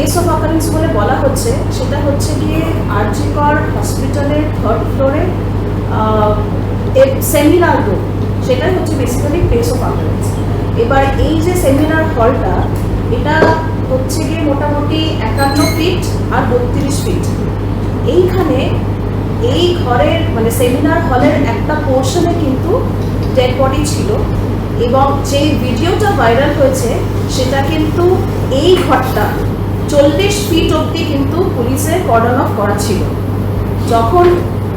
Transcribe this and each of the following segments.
Place of occurrence বলে বলা হচ্ছে, সেটা হচ্ছে গিয়ে আরজিকর হসপিটালের থার্ড ফ্লোরে সেমিনার রুম সেটাই হচ্ছে বেসিক্যালি প্লেস অফ অকারেন্স এবার এই যে সেমিনার হলটা এটা হচ্ছে গিয়ে মোটামুটি একান্ন ফিট আর বত্রিশ ফিট এইখানে এই ঘরের মানে সেমিনার হলের একটা পোর্শনে কিন্তু ডেড বডি ছিল এবং যে ভিডিওটা ভাইরাল হয়েছে, সেটা কিন্তু এই ঘরটা চল্লিশ ফিট অবধি কিন্তু পুলিশের কর্ডন অফ করা ছিল। যখন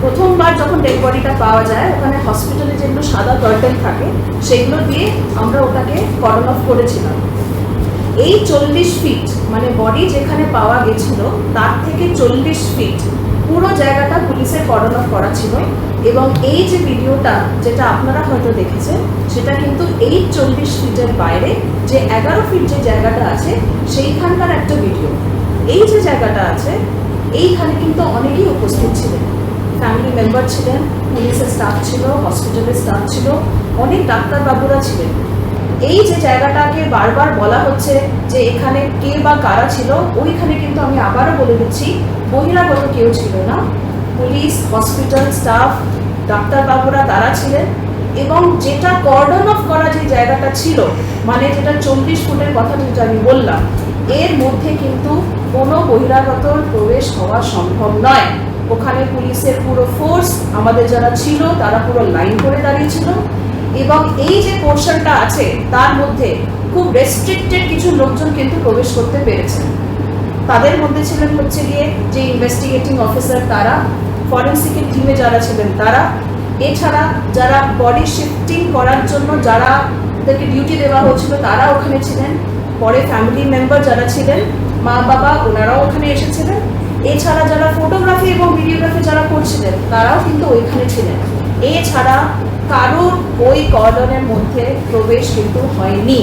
প্রথমবার যখন ডেড বডিটা পাওয়া যায়, ওখানে হসপিটালে যেগুলো সাদা কার্টেন থাকে, সেগুলো দিয়ে আমরা ওটাকে কর্ডন অফ করেছিলাম। এই চল্লিশ ফিট মানে বডি যেখানে পাওয়া গেছিল, তার থেকে চল্লিশ ফিট পুরো জায়গাটা পুলিশের অফ করা ছিল এবং এই যে ভিডিওটা যেটা আপনারা হয়তো দেখেছেন, সেটা কিন্তু এই চল্লিশ ফিটের বাইরে যে এগারো ফিট যে জায়গাটা আছে, সেইখানকার একটা ভিডিও। এই যে জায়গাটা আছে, এইখানে কিন্তু অনেকেই উপস্থিত ছিলেন। ফ্যামিলি মেম্বার ছিলেন, পুলিশের স্টাফ ছিল হসপিটালের স্টাফ ছিল, অনেক ডাক্তারবাবুরা ছিলেন। এই যে জায়গাটাকে বারবার বলা হচ্ছে যে এখানে কে বা কারা ছিল, ওইখানে কিন্তু আমি আবারও বলে দিচ্ছি, বহিরাগত কেউ ছিল না। পুলিশ, হসপিটাল স্টাফ, ডাক্তারবাবুরা তারা ছিলেন এবং যেটা কর্ডন অফ করা যে জায়গাটা ছিল মানে যেটা চল্লিশ ফুটের কথা যেটা আমি বললাম, এর মধ্যে কিন্তু কোনো বহিরাগত প্রবেশ হওয়া সম্ভব নয়। ওখানে পুলিশের পুরো ফোর্স আমাদের যারা ছিল, তারা পুরো লাইন করে দাঁড়িয়েছিল। এবং এই যে পোর্শনটা আছে, তার মধ্যে খুব রেস্ট্রিক্টেড কিছু লোকজন কিন্তু প্রবেশ করতে পেরেছেন। তাদের মধ্যে ছিলেন হচ্ছে গিয়ে যে ইনভেস্টিগেটিং অফিসার তারা ফরেন্সিকের টিমে যারা ছিলেন তারা। এছাড়া যারা বডি শিফটিং করার জন্য যারা তাদেরকে ডিউটি দেওয়া হচ্ছিল তারা ওখানে ছিলেন। পরে ফ্যামিলি মেম্বার যারা ছিলেন, মা, বাবা, ওনারাও ওখানে এসেছিলেন। এছাড়া যারা ফটোগ্রাফি এবং ভিডিওগ্রাফি যারা করছিলেন, তারাও কিন্তু ওইখানে ছিলেন। এছাড়া কারোর ওই কর্ডনের মধ্যে প্রবেশ কিন্তু হয়নি।